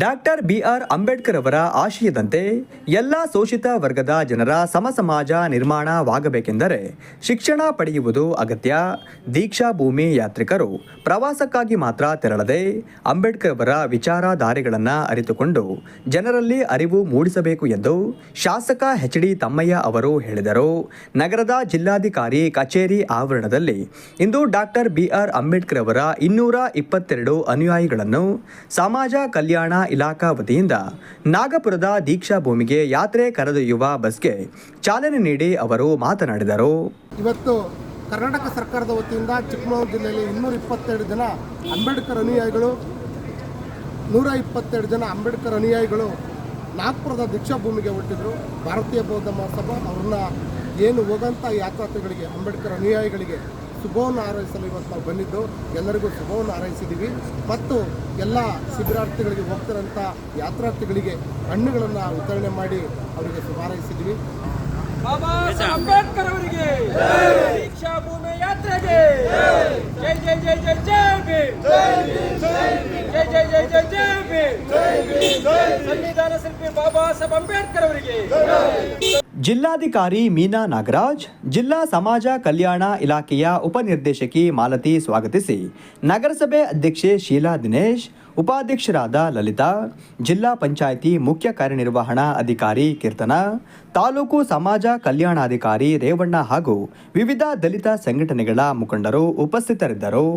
Doctor B R Ambedkar ಅವರ ಆಶಯದಂತೆ ಎಲ್ಲ ಶೋಷಿತ ವರ್ಗದ ಜನರ ಸಮಸಮಾಜ ನಿರ್ಮಾಣವಾಗಬೇಕೆಂದರೆ ಶಿಕ್ಷಣ ಪಡೆಯುವುದು ಅಗತ್ಯ. ದೀಕ್ಷಾ ಭೂಮಿ ಯಾತ್ರಿಕರು ಪ್ರವಾಸಕ್ಕಾಗಿ ಮಾತ್ರ ತೆರಳದೆ ಅಂಬೇಡ್ಕರ್ ಅವರ ವಿಚಾರಧಾರೆಗಳನ್ನು ಅರಿತುಕೊಂಡು ಜನರಲ್ಲಿ ಅರಿವು ಮೂಡಿಸಬೇಕು ಎಂದು ಶಾಸಕ ಎಚ್ ಡಿ ತಮ್ಮಯ್ಯ ಅವರು ಹೇಳಿದರು. ನಗರದ ಜಿಲ್ಲಾಧಿಕಾರಿ ಕಚೇರಿ ಆವರಣದಲ್ಲಿ ಇಂದು ಡಾಕ್ಟರ್ ಬಿಆರ್ ಅಂಬೇಡ್ಕರ್ ಅವರ ಇನ್ನೂರ ಇಪ್ಪತ್ತೆರಡು ಅನುಯಾಯಿಗಳನ್ನು ಸಮಾಜ ಕಲ್ಯಾಣ ಇಲಾಖಾ ವತಿಯಿಂದ ನಾಗಪುರದ ದೀಕ್ಷಾ ಭೂಮಿಗೆ ಯಾತ್ರೆ ಕರೆದೊಯ್ಯುವ ಬಸ್ಗೆ ಚಾಲನೆ ನೀಡಿ ಅವರು ಮಾತನಾಡಿದರು. ಇವತ್ತು ಕರ್ನಾಟಕ ಸರ್ಕಾರದ ವತಿಯಿಂದ ಚಿಕ್ಕಮಗಳೂರು ಜಿಲ್ಲೆಯಲ್ಲಿ ಇನ್ನೂರ ಇಪ್ಪತ್ತೆರಡು ಜನ ಅಂಬೇಡ್ಕರ್ ಅನುಯಾಯಿಗಳು, ನೂರ ಇಪ್ಪತ್ತೆರಡು ಜನ ಅಂಬೇಡ್ಕರ್ ಅನುಯಾಯಿಗಳು ನಾಗ್ಪುರದ ದೀಕ್ಷಾ ಭೂಮಿಗೆ ಹೊರಟಿದ್ರು. ಭಾರತೀಯ ಬೌದ್ಧ ಮಹಾಸಭಾ ಅವ್ರನ್ನ ಏನು ಹೋಗಂಥ ಯಾತ್ರಾರ್ಥಿಗಳಿಗೆ, ಅಂಬೇಡ್ಕರ್ ಅನುಯಾಯಿಗಳಿಗೆ ಶುಭವನ್ನು ಹಾರೈಸಲು ಇವತ್ತು ನಾವು ಬಂದಿದ್ದು. ಎಲ್ಲರಿಗೂ ಶುಭವನ್ನು ಹಾರೈಸಿದ್ದೀವಿ ಮತ್ತು ಎಲ್ಲ ಶಿಬಿರಾರ್ಥಿಗಳಿಗೆ ಹೋಗ್ತಿರೋಂಥ ಯಾತ್ರಾರ್ಥಿಗಳಿಗೆ ಹಣ್ಣುಗಳನ್ನು ವಿತರಣೆ ಮಾಡಿ ಅವರಿಗೆ ಶುಭ ಹಾರೈಸಿದ್ದೀವಿ ಬಾಬಾ ಅಂಬೇಡ್ಕರ್ ಅವರಿಗೆ ಯಾತ್ರೆಗೆ. ಜೈ ಜೈ ಜೈ ಜೈ ಜೈ ಜೈ ಜೈ ಜೈ ಜೈ ಜೈ ಸಂವಿಧಾನ ಶಿಲ್ಪಿ ಬಾಬಾ ಸಾಹೇಬ್ ಅಂಬೇಡ್ಕರ್ ಅವರಿಗೆ. ಜಿಲ್ಲಾಧಿಕಾರಿ ಮೀನಾ ನಾಗರಾಜ್, ಜಿಲ್ಲಾ ಸಮಾಜ ಕಲ್ಯಾಣ ಇಲಾಖೆಯ ಉಪನಿರ್ದೇಶಕಿ ಮಾಲತಿ ಸ್ವಾಗತಿಸಿ. ನಗರಸಭೆ ಅಧ್ಯಕ್ಷೆ ಶೀಲಾ ದಿನೇಶ್, ಉಪಾಧ್ಯಕ್ಷರಾದ ಲಲಿತಾ, ಜಿಲ್ಲಾ ಪಂಚಾಯಿತಿ ಮುಖ್ಯ ಕಾರ್ಯನಿರ್ವಹಣಾ ಅಧಿಕಾರಿ ಕೀರ್ತನ, ತಾಲೂಕು ಸಮಾಜ ಕಲ್ಯಾಣಾಧಿಕಾರಿ ರೇವಣ್ಣ ಹಾಗೂ ವಿವಿಧ ದಲಿತ ಸಂಘಟನೆಗಳ ಮುಖಂಡರು ಉಪಸ್ಥಿತರಿದ್ದರು.